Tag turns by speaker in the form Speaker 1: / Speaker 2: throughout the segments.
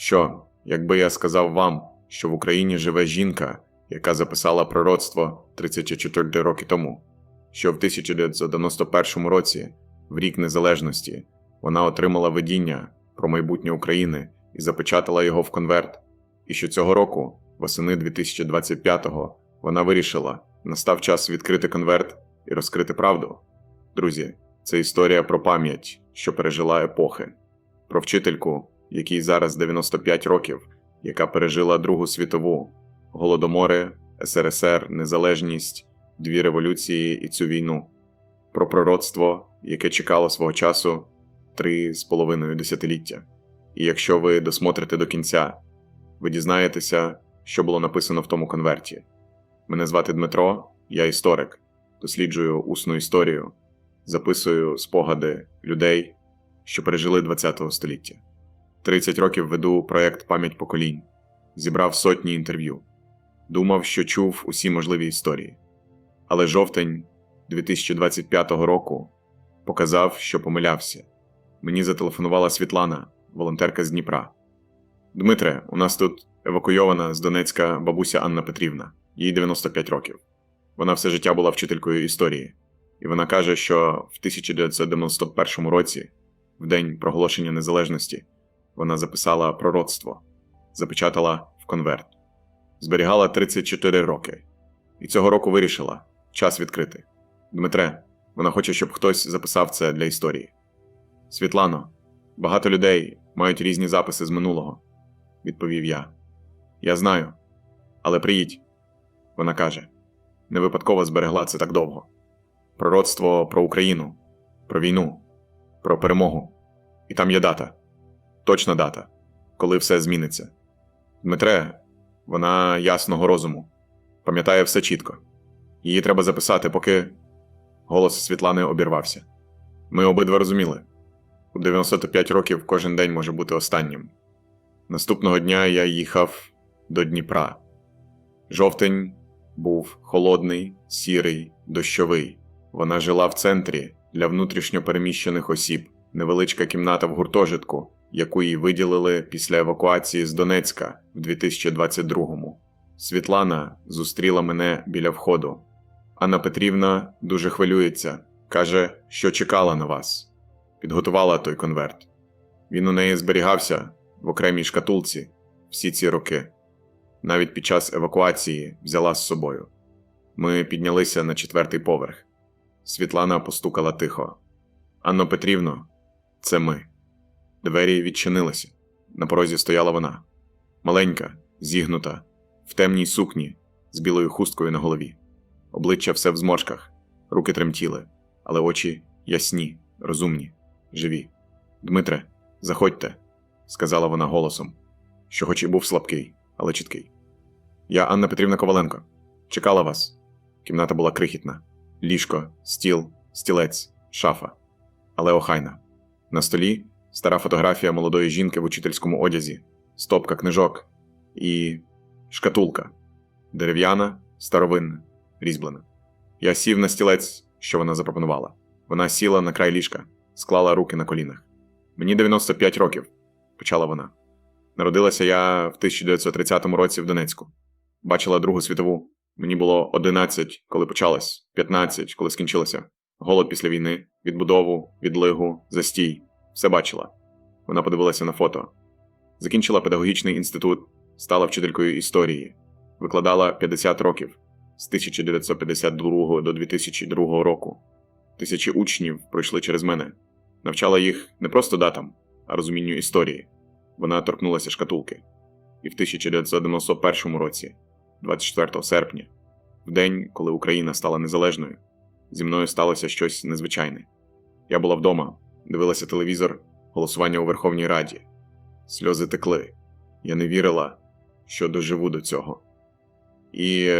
Speaker 1: Що, якби я сказав вам, що в Україні живе жінка, яка записала пророцтво 34 роки тому, що в 1991 році, в рік незалежності, вона отримала видіння про майбутнє України і запечатала його в конверт, і що цього року, восени 2025-го, вона вирішила, настав час відкрити конверт і розкрити правду. Друзі, це історія про пам'ять, що пережила епохи, про вчительку, якій зараз 95 років, яка пережила Другу світову, голодомори, СРСР, незалежність, дві революції і цю війну, про пророцтво, яке чекало свого часу три з половиною десятиліття. І якщо ви досмотрите до кінця, ви дізнаєтеся, що було написано в тому конверті. Мене звати Дмитро, я історик, досліджую усну історію, записую спогади людей, що пережили ХХ століття. 30 років веду проєкт Пам'ять поколінь, зібрав сотні інтерв'ю, думав, що чув усі можливі історії. Але жовтень 2025 року показав, що помилявся. Мені зателефонувала Світлана, волонтерка з Дніпра. Дмитре, у нас тут евакуйована з Донецька бабуся Анна Петрівна, їй 95 років. Вона все життя була вчителькою історії, і вона каже, що в 1991 році, в день проголошення незалежності, вона записала пророцтво, запечатала в конверт, зберігала 34 роки, і цього року вирішила час відкрити. Дмитре, вона хоче, щоб хтось записав це для історії. Світлано, багато людей мають різні записи з минулого, відповів я. Я знаю, але приїдь. Вона каже, не випадково зберегла це так довго. Пророцтво про Україну, про війну, про перемогу. І там є дата, точна дата, коли все зміниться. Дмитре, вона ясного розуму, пам'ятає все чітко. Її треба записати, поки голос Світлани обірвався. Ми обидва розуміли. У 95 років кожен день може бути останнім. Наступного дня я їхав до Дніпра. Жовтень був холодний, сірий, дощовий. Вона жила в центрі для внутрішньо переміщених осіб, невеличка кімната в гуртожитку, яку їй виділили після евакуації з Донецька в 2022-му. Світлана зустріла мене біля входу. Анна Петрівна дуже хвилюється, каже, що чекала на вас. Підготувала той конверт. Він у неї зберігався в окремій шкатулці всі ці роки. Навіть під час евакуації взяла з собою. Ми піднялися на четвертий поверх. Світлана постукала тихо. Анно Петрівно, це ми. Двері відчинилися. На порозі стояла вона. Маленька, зігнута, в темній сукні, з білою хусткою на голові. Обличчя все в зморшках, руки тремтіли, але очі ясні, розумні, живі. Дмитре, заходьте, сказала вона голосом, що хоч і був слабкий, але чіткий. Я Анна Петрівна Коваленко. Чекала вас. Кімната була крихітна: ліжко, стіл, стілець, шафа, але охайна. На столі стара фотографія молодої жінки в учительському одязі, стопка книжок і шкатулка дерев'яна, старовинна, різьблена. Я сів на стілець, що вона запропонувала. Вона сіла на край ліжка, склала руки на колінах. Мені 95 років, почала вона. Народилася я в 1930 році в Донецьку. Бачила Другу світову. Мені було 11, коли почалась, 15, коли скінчилася. Голод після війни, відбудову, відлигу, застій. Все бачила. Вона подивилася на фото. Закінчила педагогічний інститут, стала вчителькою історії, викладала 50 років з 1952 до 2002 року. Тисячі учнів пройшли через мене, навчала їх не просто датам, а розумінню історії. Вона торкнулася шкатулки. І в 1991 році, 24 серпня, в день, коли Україна стала незалежною, зі мною сталося щось незвичайне. Я була вдома, дивилася телевізор, голосування у Верховній Раді. Сльози текли. Я не вірила, що доживу до цього. І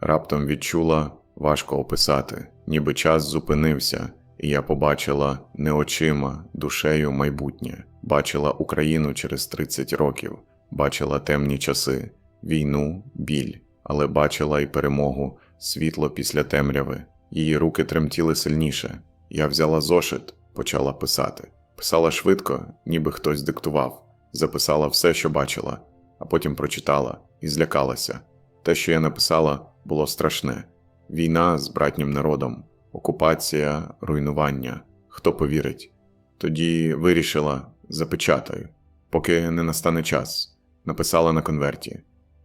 Speaker 1: раптом відчула важко описати, ніби час зупинився, і я побачила не очима, душею майбутнє, бачила Україну через 30 років, бачила темні часи, війну, біль, але бачила й перемогу, світло після темряви. Її руки тремтіли сильніше. Я взяла зошит, почала писати. Писала швидко, ніби хтось диктував. записала все, що бачила, а потім прочитала і злякалася. Те, що я написала, було страшне: війна з братнім народом, окупація, руйнування. Хто повірить? Тоді вирішила запечатаю, поки не настане час. Написала на конверті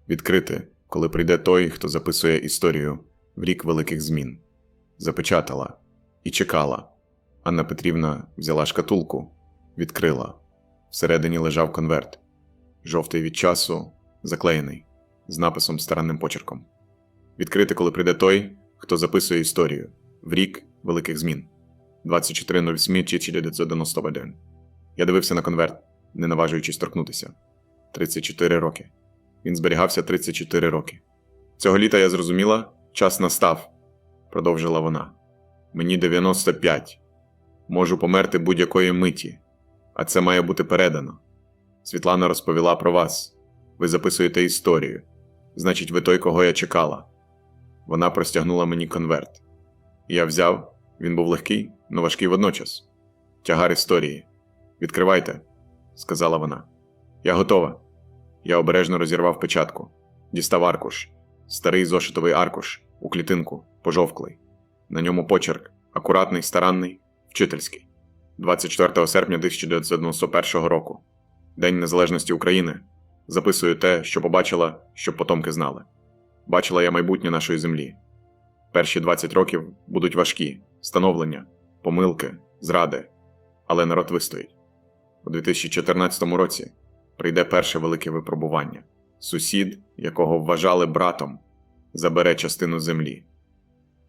Speaker 1: відкрити, коли прийде той, хто записує історію в рік великих змін. Запечатала і чекала. Анна Петрівна взяла шкатулку, відкрила. Всередині лежав конверт, жовтий від часу, заклеєний, з написом старанним почерком. Відкрити, коли прийде той, хто записує історію в рік великих змін. 24.08.1991. Я дивився на конверт, не наважуючись торкнутися. 34 роки. Він зберігався 34 роки. Цього літа я зрозуміла, час настав, продовжила вона. Мені 95. Можу померти будь-якої миті, а це має бути передано. Світлана розповіла про вас. Ви записуєте історію. Значить, ви той, кого я чекала. Вона простягнула мені конверт. Я взяв, він був легкий, но важкий водночас. Тягар історії. Відкривайте, сказала вона. Я готова. Я обережно розірвав печатку, дістав аркуш, старий зошитовий аркуш у клітинку, пожовклий. На ньому почерк, акуратний, старанний, вчительський. 24 серпня 1991 року, День Незалежності України. Записую те, що побачила, щоб потомки знали. Бачила я майбутнє нашої землі. Перші 20 років будуть важкі становлення, помилки, зради, але народ вистоїть. У 2014 році прийде перше велике випробування. Сусід, якого вважали братом, забере частину землі.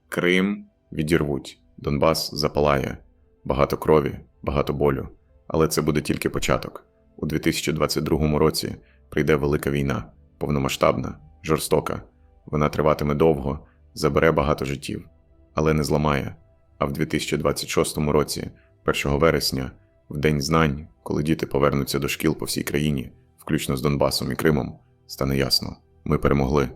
Speaker 1: Крим відірвуть, Донбас запалає, багато крові, багато болю. Але це буде тільки початок. У 2022 році прийде велика війна, повномасштабна, жорстока. Вона триватиме довго, забере багато життів, але не зламає. А в 2026 році, 1 вересня, в День знань, коли діти повернуться до шкіл по всій країні, включно з Донбасом і Кримом, стане ясно: ми перемогли.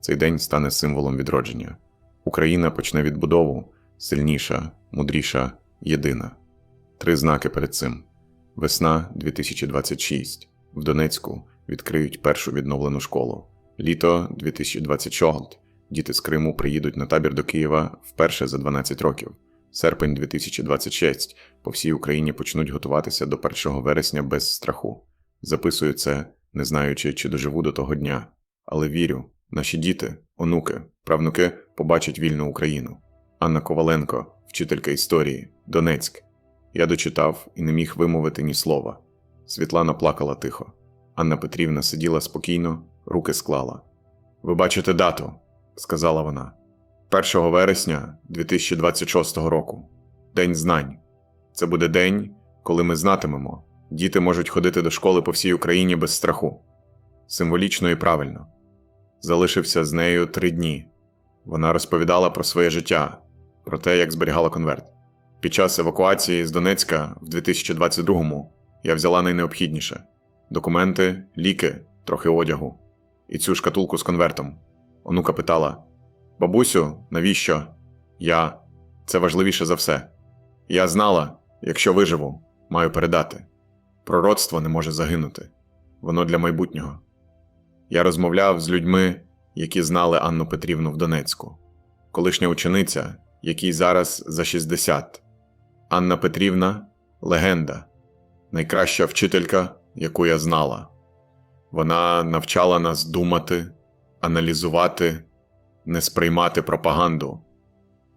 Speaker 1: Цей день стане символом відродження. Україна почне відбудову сильніша, мудріша, єдина. Три знаки перед цим: весна 2026. В Донецьку відкриють першу відновлену школу. Літо 2026. Діти з Криму приїдуть на табір до Києва вперше за 12 років. Серпень 2026. По всій Україні почнуть готуватися до 1 вересня без страху. Записую це, не знаючи, чи доживу до того дня. Але вірю, наші діти, онуки, правнуки побачать вільну Україну. Анна Коваленко, вчителька історії, Донецьк. Я дочитав і не міг вимовити ні слова. Світлана плакала тихо. Анна Петрівна сиділа спокійно, руки склала. Ви бачите дату, сказала вона. 1 вересня 2026 року. День знань. Це буде день, коли ми знатимемо, діти можуть ходити до школи по всій Україні без страху. Символічно і правильно. Залишився з нею три дні. Вона розповідала про своє життя, про те, як зберігала конверт. Під час евакуації з Донецька в 2022-му я взяла найнеобхідніше: документи, ліки, трохи одягу і цю шкатулку з конвертом. Онука питала: Бабусю, навіщо? Я. Це важливіше за все. Я знала, якщо виживу, маю передати. Пророцтво не може загинути, воно для майбутнього. Я розмовляв з людьми, які знали Анну Петрівну в Донецьку, колишня учениця, якій зараз за 60. Анна Петрівна легенда, найкраща вчителька, яку я знала. Вона навчала нас думати, аналізувати, не сприймати пропаганду.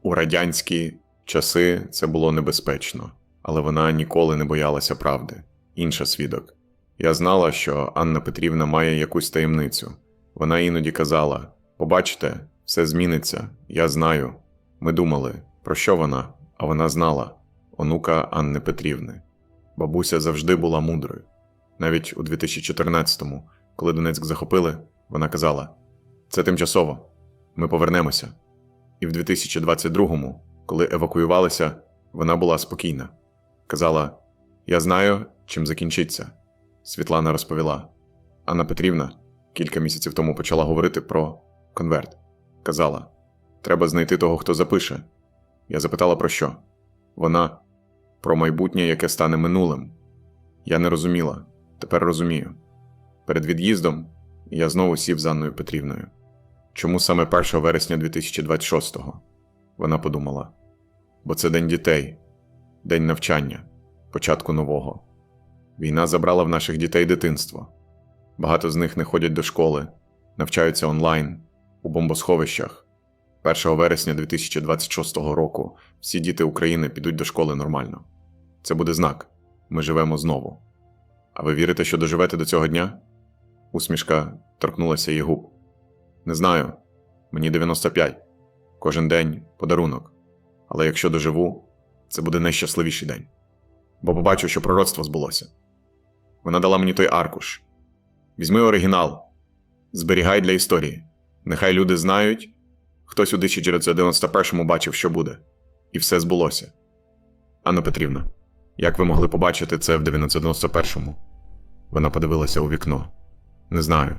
Speaker 1: У радянські часи це було небезпечно, але вона ніколи не боялася правди. Інша свідок. Я знала, що Анна Петрівна має якусь таємницю. Вона іноді казала: Побачите, все зміниться, я знаю. Ми думали, про що вона, а вона знала онука Анни Петрівни. Бабуся завжди була мудрою. Навіть у 2014-му, коли Донецьк захопили, вона казала: це тимчасово, ми повернемося. І в 2022-му, коли евакуювалися, вона була спокійна. Казала: Я знаю, чим закінчиться. Світлана розповіла. Анна Петрівна кілька місяців тому почала говорити про конверт. Казала: Треба знайти того, хто запише. Я запитала про що? Вона про майбутнє, яке стане минулим. Я не розуміла. Тепер розумію. Перед від'їздом я знову сів з Анною Петрівною. Чому саме 1 вересня 2026-го? Вона подумала. Бо це день дітей, день навчання, початку нового. Війна забрала в наших дітей дитинство. Багато з них не ходять до школи, навчаються онлайн, у бомбосховищах. 1 вересня 2026 року всі діти України підуть до школи нормально. Це буде знак. Ми живемо знову. А ви вірите, що доживете до цього дня? Усмішка торкнулася її губ. Не знаю. Мені 95. Кожен день подарунок. Але якщо доживу, це буде найщасливіший день. Бо побачу, що пророцтво збулося. Вона дала мені той аркуш. Візьми оригінал, зберігай для історії. Нехай люди знають, хтось у 1991-му бачив, що буде, і все збулося. Анна Петрівна, як ви могли побачити це в 991-му? Вона подивилася у вікно. Не знаю.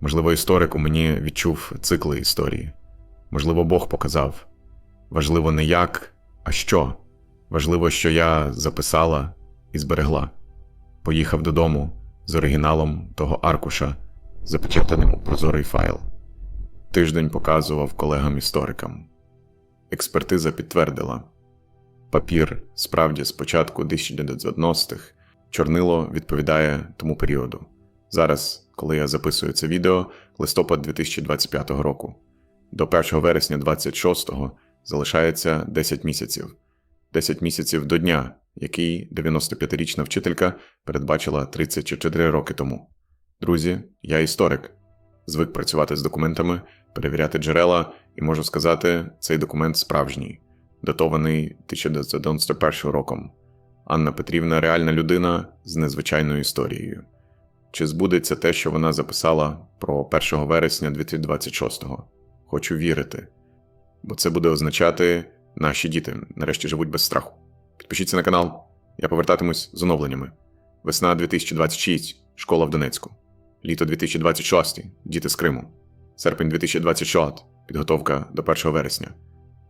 Speaker 1: Можливо, історик у мені відчув цикли історії. Можливо, Бог показав. Важливо не як, а що. Важливо, що я записала і зберегла. Поїхав додому з оригіналом того аркуша, запечатаним у прозорий файл. Тиждень показував колегам-історикам. Експертиза підтвердила: папір справді з початку 1990-х, чорнило відповідає тому періоду. Зараз, коли я записую це відео, листопад 2025 року. До 1 вересня 26-го залишається 10 місяців. 10 місяців до дня, який 95-річна вчителька передбачила 34 роки тому. Друзі, я історик. Звик працювати з документами, перевіряти джерела, і можу сказати, цей документ справжній, датований 1991 роком. Анна Петрівна реальна людина з незвичайною історією. Чи збудеться те, що вона записала про 1 вересня 2026-го? Хочу вірити. Бо це буде означати, наші діти нарешті живуть без страху. Підпишіться на канал, я повертатимусь з оновленнями. Весна 2026, школа в Донецьку. Літо 2026, діти з Криму. Серпень 2026, підготовка до 1 вересня.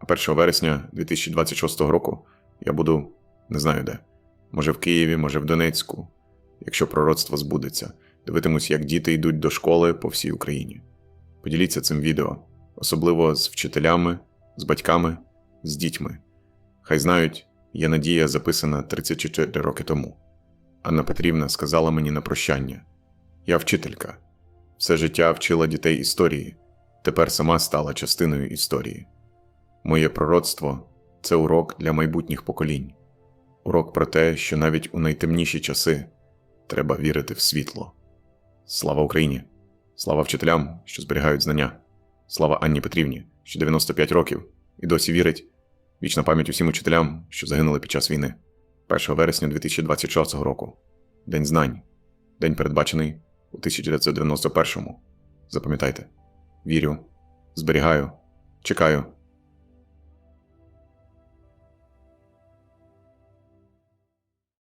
Speaker 1: А 1 вересня 2026 року я буду не знаю де. Може в Києві, може в Донецьку. Якщо пророцтво збудеться, дивитимусь, як діти йдуть до школи по всій Україні. Поділіться цим відео, особливо з вчителями, з батьками, з дітьми. Хай знають, є надія записана 34 роки тому. Анна Петрівна сказала мені на прощання: Я вчителька, все життя вчила дітей історії, тепер сама стала частиною історії. Моє пророцтво це урок для майбутніх поколінь, урок про те, що навіть у найтемніші часи треба вірити в світло. Слава Україні! Слава вчителям, що зберігають знання, слава Анні Петрівні, що 95 років і досі вірить. Вічна пам'ять усім учителям, що загинули під час війни, 1 вересня 2026 року. День знань, день передбачений у 1991-му. Запам'ятайте, вірю, зберігаю, чекаю